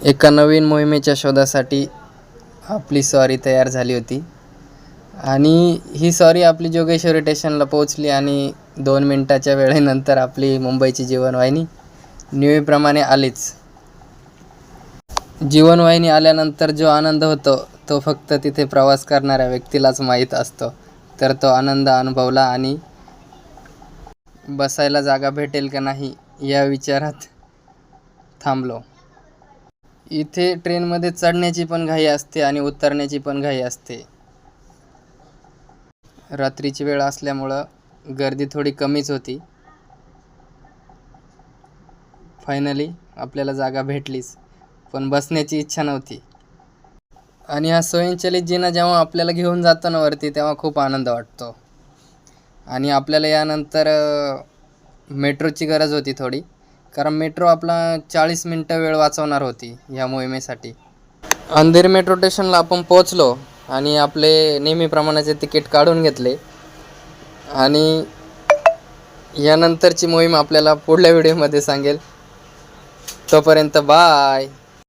एका नवीन मोहिमेच्या शोधासाठी आपली सॉरी तयार झाली होती. आणि ही सॉरी आपली जोगेश्वरी स्टेशनला पोहोचली आणि दोन मिनटाच्या वेळेनंतर आपली मुंबईची जीवनवाहिनी नेहमीप्रमाणे आलीच. जीवनवाहिनी आल्यानंतर जो आनंद होतो तो फक्त तिथे प्रवास करणाऱ्या व्यक्तीलाच माहीत असतो. तर तो आनंद अनुभवला आणि बसायला जागा भेटेल का नाही या विचारात थांबलो. इथे ट्रेनमध्ये चढण्याची पण घाई असते आणि उतरण्याची पण घाई असते. रात्रीची वेळ असल्यामुळं गर्दी थोडी कमीच होती. फायनली आपल्याला जागा भेटलीच पण बसण्याची इच्छा नव्हती. आणि हा स्वयंचलित जिना जेव्हा आपल्याला घेऊन जातो ना वरती तेव्हा खूप आनंद वाटतो. आणि आपल्याला यानंतर मेट्रोची गरज होती थोडी. कारण मेट्रो आपला चाळीस मिनटं वेळ वाचवणार होती ह्या मोहिमेसाठी. अंधेरी मेट्रो स्टेशनला आपण पोहोचलो आणि आपले नेहमीप्रमाणाचे तिकीट काढून घेतले. आणि यानंतरची मोहीम आपल्याला पुढल्या व्हिडिओमध्ये सांगेल. तोपर्यंत बाय